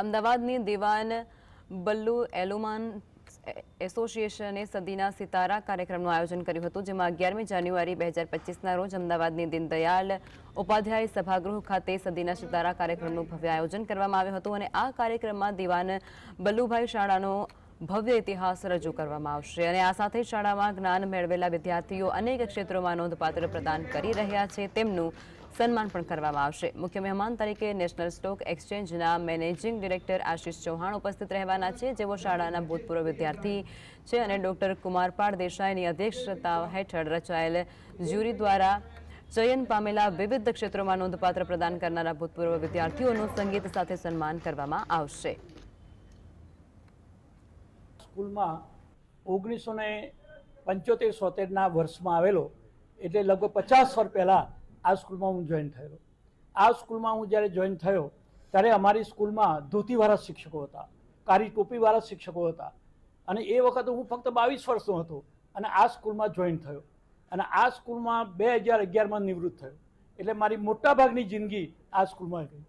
અમદાવાદની દિવાન બલ્લુ એલુમાન એસોસિએશને સદીના સિતારા કાર્યક્રમનું આયોજન કર્યું હતું, જેમાં અગિયારમી જાન્યુઆરી બે હજાર પચીસના રોજ અમદાવાદની દીનદયાળ ઉપાધ્યાય સભાગૃહ ખાતે સદીના સિતારા કાર્યક્રમનું ભવ્ય આયોજન કરવામાં આવ્યું હતું અને આ કાર્યક્રમમાં દિવાન બલ્લુભાઈ શાળાનો ભવ્ય ઇતિહાસ રજૂ કરવામાં આવશે અને આ સાથે શાળામાં જ્ઞાન મેળવેલા વિદ્યાર્થીઓ અનેક ક્ષેત્રોમાં નોંધપાત્ર પ્રદાન કરી રહ્યા છે, તેમનું સન્માન પણ કરવામાં આવશે. મુખ્ય મહેમાન તરીકે નેશનલ સ્ટોક એક્સચેન્જના મેનેજિંગ ડિરેક્ટર આશિષ ચૌહાણ ઉપસ્થિત રહેવાના છે, જેઓ શાળાના ભૂતપૂર્વ વિદ્યાર્થી છે અને ડોક્ટર કુમારપાળ દેસાઈની અધ્યક્ષતા હેઠળ રચાયેલ જ્યુરી દ્વારા ચયન પામેલા વિવિધ ક્ષેત્રોમાં નોંધપાત્ર પ્રદાન કરનારા ભૂતપૂર્વ વિદ્યાર્થીઓનું સંગીત સાથે સન્માન કરવામાં આવશે. સ્કૂલમાં ઓગણીસો ને પંચોતેર, સોતેરના વર્ષમાં આવેલો, એટલે લગભગ પચાસ વર્ષ પહેલાં આ સ્કૂલમાં હું જોઈન થયો આ સ્કૂલમાં હું જ્યારે જોઈન થયો, ત્યારે અમારી સ્કૂલમાં ધોતીવાળા શિક્ષકો હતા કાળી ટોપીવાળા શિક્ષકો હતા. અને એ વખતે હું ફક્ત બાવીસ વર્ષનો હતો અને આ સ્કૂલમાં જોઈન થયો. અને આ સ્કૂલમાં બે હજાર અગિયારમાં નિવૃત્ત થયો. એટલે મારી મોટાભાગની જિંદગી આ સ્કૂલમાં ગઈ.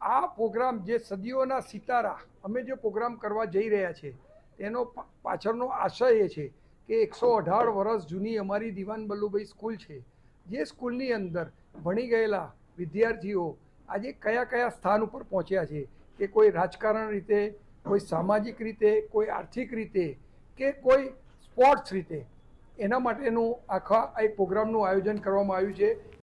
આ પ્રોગ્રામ જે સદીઓના સિતારા, અમે જે પ્રોગ્રામ કરવા જઈ રહ્યા છે, તેનો પાછળનો આશય એ છે કે એકસો અઢાર વર્ષ જૂની અમારી દિવાન બલ્લુભાઈ સ્કૂલ છે. જે સ્કૂલની અંદર ભણી ગયેલા વિદ્યાર્થીઓ આજે કયા કયા સ્થાન ઉપર પહોંચ્યા છે કે કોઈ રાજકારણ રીતે, કોઈ સામાજિક રીતે, કોઈ આર્થિક રીતે કે કોઈ સ્પોર્ટ્સ રીતે. એના માટેનું આખા એક પ્રોગ્રામનું આયોજન કરવામાં આવ્યું છે.